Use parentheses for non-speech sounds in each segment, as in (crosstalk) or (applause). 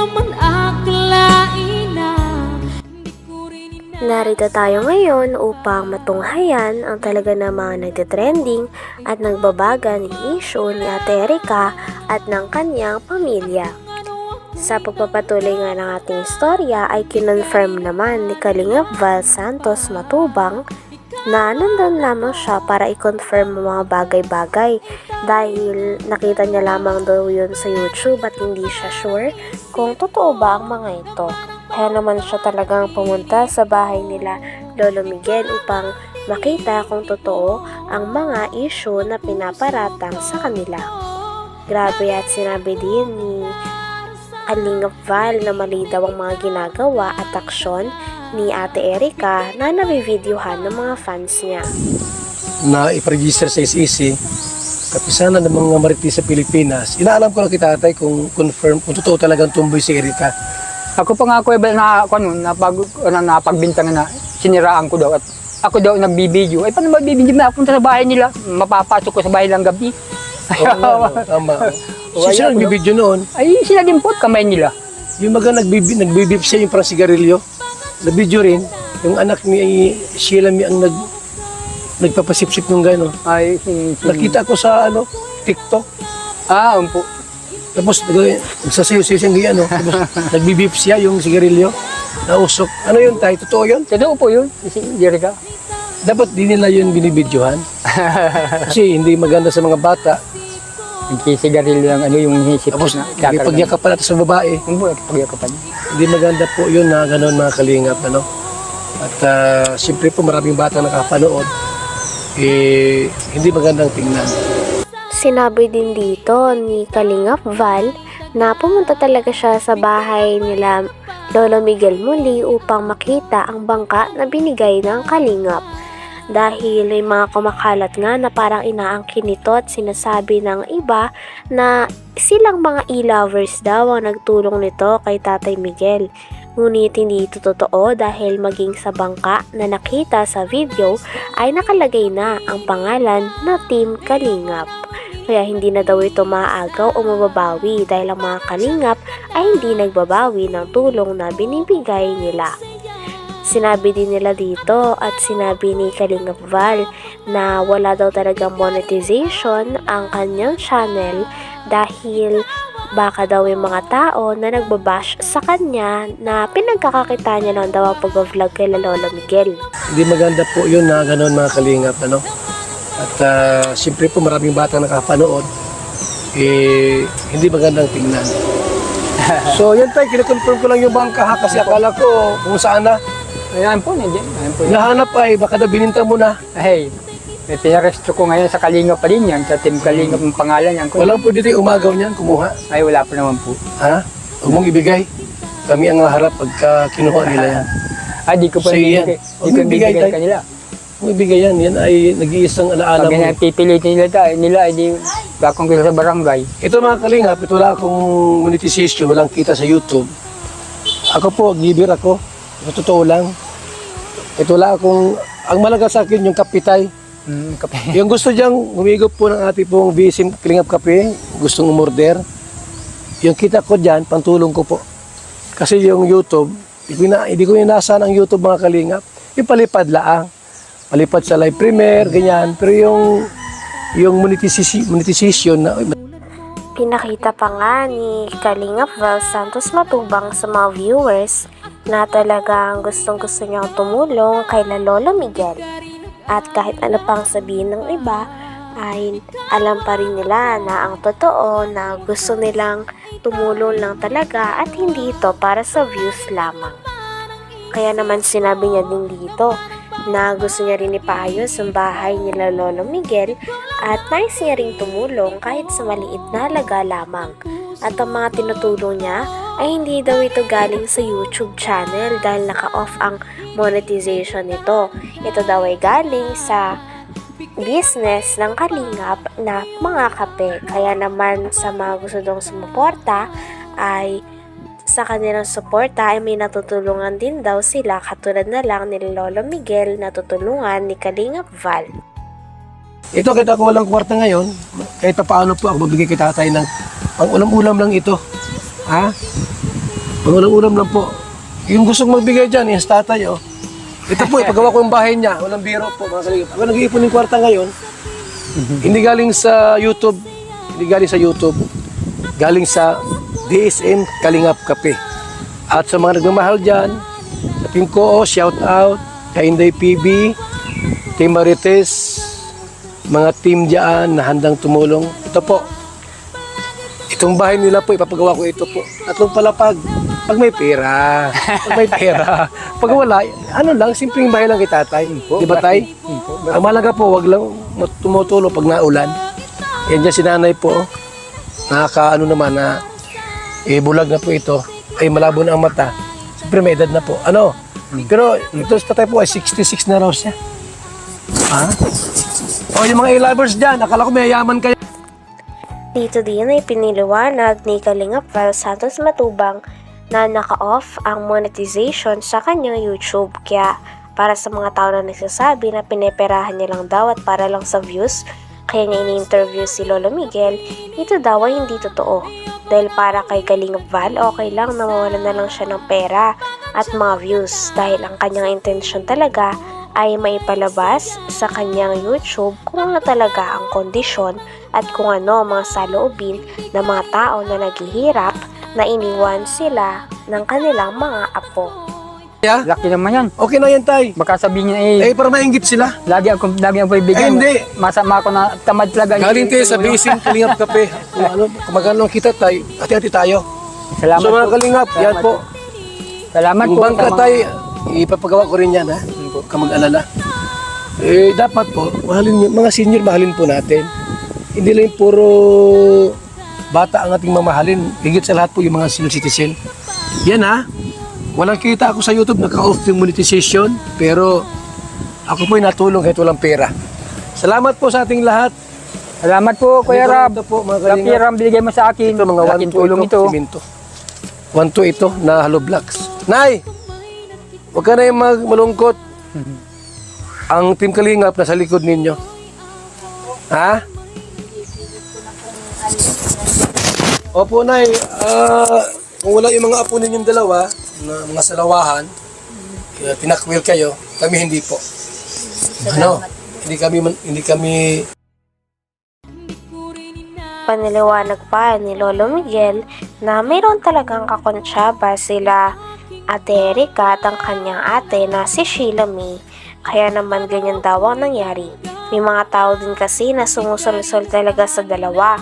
naman akalain Narito tayo ngayon upang matunghayan ang talaga namang nagtitrending at nagbabaga ni issue ni Ate Erika at ng kanyang pamilya. Sa pagpapatuloy nga ng ating istorya ay kinonfirm naman ni Kalingap Val Santos Matubang na nandun lamang siya para i-confirm mga bagay-bagay dahil nakita niya lamang daw yun sa YouTube at hindi siya sure kung totoo ba ang mga ito. Kaya naman siya talagang pumunta sa bahay nila Lolo Miguel upang makita kung totoo ang mga issue na pinaparatang sa kanila. Grabe at sinabi din ni Kalingap Val na mali daw ang mga ginagawa at aksyon ni Ate Erika na nabibidyohan ng mga fans niya. na iparegister sa SEC, kapisanan ng mga marites sa Pilipinas. Inaalam ko lang kita tatay kung confirm, kung totoo talagang tumboy si Erika. Ako pa nga ako na ako ano, napag ano, napagbintangan na siniraan ko daw at ako daw nagbibideo. Ay paano magbibideo na ako sa bahay nila? Mapapasok ko sa bahay lang gabi. Oo nga, no, tama. Oo, Si sila nagbibideo noon, Ay sila din po kamay nila. yung mga nagbibi, nagbibip siya yung parang sigarilyo, na video rin, yung anak ni Sheila Mi ang nag, nagpapasipsip ng gano'n. Ay si, Nakita ko sa ano, TikTok. Ah, um po. Tapos nag- nagsasayaw-sayaw siyang gano'n. Tapos (laughs) nagbibip siya yung sigarilyo. Nausok. Ano yun tayo? Totoo yun? Totoo po yun, si Jerica. Dapat di nila yun binibidyohan. (laughs) Kasi hindi maganda sa mga bata. Nagkisigarilyo lang ano yung hisip Tapos na ipagyakapan natin sa babae. Yung po, nagpagyakapan. Hindi maganda po yun na gano'n mga kalingap. Ano? At uh, siyempre po maraming bata nakapanood. Eh, hindi magandang tingnan. Sinabi din dito ni Kalingap Val na pumunta talaga siya sa bahay nila Lolo Miguel muli upang makita ang bangka na binigay ng Kalingap. Dahil may mga kumakalat nga na parang inaangkin nito at sinasabi ng iba na silang mga e-lovers daw ang nagtulong nito kay Tatay Miguel. Ngunit hindi ito totoo dahil maging sa bangka na nakita sa video ay nakalagay na ang pangalan na Team Kalingap. Kaya hindi na daw ito maaagaw o mababawi dahil ang mga kalingap ay hindi nagbabawi ng tulong na binibigay nila. Sinabi din nila dito at sinabi ni Kalingap Val na wala daw talagang monetization ang kanyang channel dahil baka daw yung mga tao na nagbabash sa kanya na pinagkakakita niya lang daw ang pag-vlog kay Lolo Miguel. Hindi maganda po yun na gano'n mga kalingap. Ano? At uh, siyempre po maraming bata nakapanood. Eh, hindi magandang tingnan. (laughs) so yun tayo, kinakonfirm ko lang yung bangka ha kasi akala ko kung saan na. Ayan po, nandiyan. Ayan po. Nahanap ay baka na bininta mo na. Hey, may pinaresto ko ngayon sa Kalinga pa rin yan, sa Team Kalinga ang pangalan yan. Walang pwede tayo umagaw niyan, kumuha. Ay, wala pa naman po. Ha? Huwag mong ibigay. Kami ang harap pagka kinuha nila yan. (laughs) Ah, di ko pa Sige yan. Di Huwag ko mo ibigay, bibigay tay. kanila. Kung ibigay yan, yan ay nag-iisang alaala Pag mo. nila, tayo, nila, ay di, bakong ko sa barangay. Ito mga kalingap, ito wala akong monetization, walang kita sa YouTube. Ako po, giver ako. Sa totoo lang. Ito wala akong, ang malaga sa akin yung kapitay. Hmm, kape. (laughs) Yung gusto diyang humigop po ng ating pong bisim kalingap kape, gustong umorder, yung kita ko dyan, pantulong ko po. Kasi yung YouTube, hindi, na, hindi ko inasa ng YouTube mga kalingap. Yung palipad laang. Palipad sa live premiere, ganyan. Pero yung yung monetization, monetization na, Pinakita pa nga ni Kalingap Val Santos Matubang sa mga viewers na talagang gustong gusto niyang tumulong kay la Lolo Miguel. At kahit ano pang sabihin ng iba, ay alam pa rin nila na ang totoo na gusto nilang tumulong lang talaga at hindi ito para sa views lamang. Kaya naman sinabi niya din dito na gusto niya rin ipaayos ang bahay nila Lolo Miguel at nais niya ring tumulong kahit sa maliit na halaga lamang. At ang mga tinutulong niya ay hindi daw ito galing sa YouTube channel dahil naka-off ang monetization nito. Ito daw ay galing sa business ng Kalingap na mga kape. Kaya naman sa mga gusto dong sumuporta ay sa kanilang suporta ay may natutulungan din daw sila katulad na lang ni Lolo Miguel na ni Kalingap Val. Ito, kita ko walang kwarta ngayon. Kahit pa paano po ako magbigay kay tatay ng pang ulam-ulam lang ito. Ha? Pangulam-ulam lang po. Yung gustong magbigay dyan, yung tatay, oh. Ito po, ipagawa ko yung bahay niya. Walang biro po, mga kalingap. Ako nag-iipon yung kwarta ngayon. hindi galing sa YouTube. Hindi galing sa YouTube. Galing sa DSN Kalingap Kape. At sa mga nagmamahal dyan, sa Koo, shout out. Kay Inday PB, Team Marites, mga team dyan na handang tumulong. Ito po, Itong bahay nila po, ipapagawa ko ito po. Tatlong palapag. Pag may pera. Pag may pera. (laughs) Pag wala, ano lang, simpleng bahay lang kay tatay. Di ba tay? Ang malaga po, wag lang tumutulo pag naulan. Yan dyan si nanay po. oh. Nakaka ano naman na eh, bulag na po ito. Ay malabo na ang mata. Siyempre may edad na po. Ano? Pero ito sa tatay po ay 66 na raw siya. Ha? O yung mga e-lovers dyan, akala ko may yaman kayo. Dito din ay piniliwanag ni Kalingap Val Santos Matubang na naka-off ang monetization sa kanyang YouTube. Kaya para sa mga tao na nagsasabi na pineperahan niya lang daw at para lang sa views, kaya niya ini-interview si Lolo Miguel, ito daw ay hindi totoo. Dahil para kay Kalingap Val, okay lang na mawalan na lang siya ng pera at mga views dahil ang kanyang intensyon talaga ay maipalabas sa kanyang YouTube kung ano talaga ang kondisyon at kung ano ang mga saloobin ng mga tao na naghihirap na iniwan sila ng kanilang mga apo. Yeah? Laki naman yan. Okay na yan, tay. Baka sabihin niya eh, Eh, para maingit sila. lagi ako, lagi ako Eh, ibigay. hindi. Masama ako na tamad talaga. Galing tayo sa bisin, kalingap kape. (laughs) Kung ano, ang kita tayo, hati-hati tayo. Salamat so mga po. kalingap, yan Salamat po. Salamat Yung po. bangka mga- tayo, ipapagawa ko rin yan, ha? Huwag ka mag-alala. Eh, dapat po, mahalin, mga senior, mahalin po natin. Hindi lang puro bata ang ating mamahalin. Higit sa lahat po yung mga senior citizen. Yan ha. Walang kita ako sa YouTube, naka-off yung monetization. Pero ako po natulong kahit walang pera. Salamat po sa ating lahat. Salamat po, Kuya Ito, Rab. ito po, mga Laki kalingap. Ram, binigay mo sa akin. Ito mga Laking 1 tulong ito. Siminto. 1 2 ito na hollow blocks. Nay! Huwag ka na yung malungkot. (laughs) Ang Team Kalingap nasa likod ninyo. Ha? Opo, Nay. Ah, kung wala yung mga apo ninyong dalawa, na mga salawahan, uh, tinakwil kayo, kami hindi po. Ano? Hindi kami, hindi kami Paniliwanag pa ni Lolo Miguel na mayroon talagang kakonsyaba sila Ate Erika at ang kanyang ate na si Sheila May. Kaya naman ganyan daw ang nangyari. May mga tao din kasi na sumusulsol talaga sa dalawa.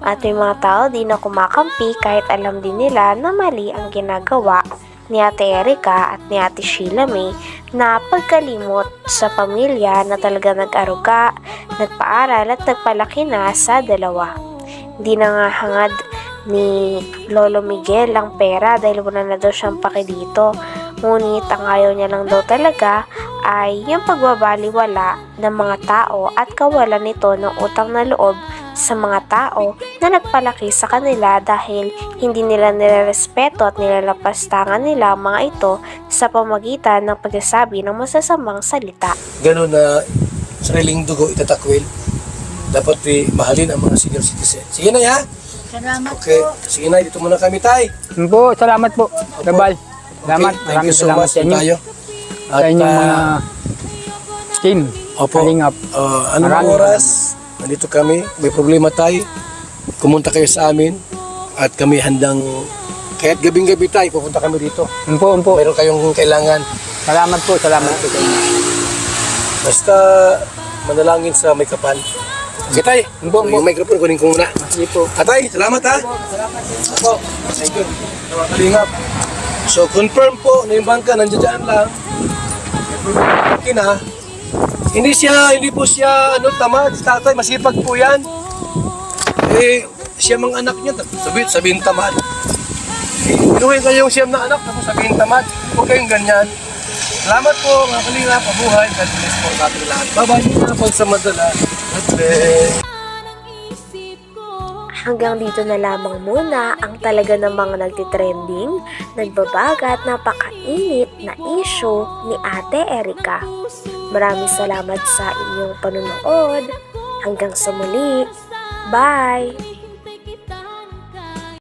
At may mga tao din na kumakampi kahit alam din nila na mali ang ginagawa ni Ate Erika at ni Ate Sheila May na pagkalimot sa pamilya na talaga nag-aruga, nagpaaral at nagpalaki na sa dalawa. Hindi na nga hangad ni Lolo Miguel ang pera dahil wala na daw siyang paki dito. Ngunit ang ayaw niya lang daw talaga ay yung pagbabaliwala ng mga tao at kawalan nito ng utang na loob sa mga tao na nagpalaki sa kanila dahil hindi nila nilerespeto at nilalapastangan nila mga ito sa pamagitan ng pagsasabi ng masasamang salita. gano'n na sariling dugo itatakwil. Dapat mahalin ang mga senior citizen. Sige na, ya? Salamat Okay. Sige na, dito muna kami, tay. Yun po, salamat po. Gabal. Salamat. Okay, thank Maraming you so salamat much. sa inyo. Tayo. Sa inyong ah, mga team. Opo. Kalingap. Uh, anong Maraming oras? Nandito kami. May problema tayo. Kumunta kayo sa amin. At kami handang... Kahit gabing-gabi tayo, pupunta kami dito. Yun po, yun po. Mayroon kayong kailangan. Salamat po, salamat po sa inyo. Basta manalangin sa may kapal. Okay, tay. Opo. Yung microphone, kunin ko muna. Sige po. Atay, salamat ha. Salamat. Opo, thank you. Kalingap. So, confirm po na yung bangka nandiyan dyan lang. Okay na. Hindi siya, hindi po siya, ano, tamad. Si tatay, masipag po yan. Eh, siya mga anak niya, sabihin, sabihin tamad. Eh, Inuhin kayo yung siyam na anak, tapos sabihin tamad. Huwag kayong ganyan. Salamat po, mga kalingap, mabuhay. God bless po sa ating lahat. Bye-bye. Mga sa madala. God bless. Hanggang dito na lamang muna ang talaga namang nagtitrending, nagbabaga at napakainit na issue ni Ate Erika. Maraming salamat sa inyong panunood. Hanggang sa muli. Bye!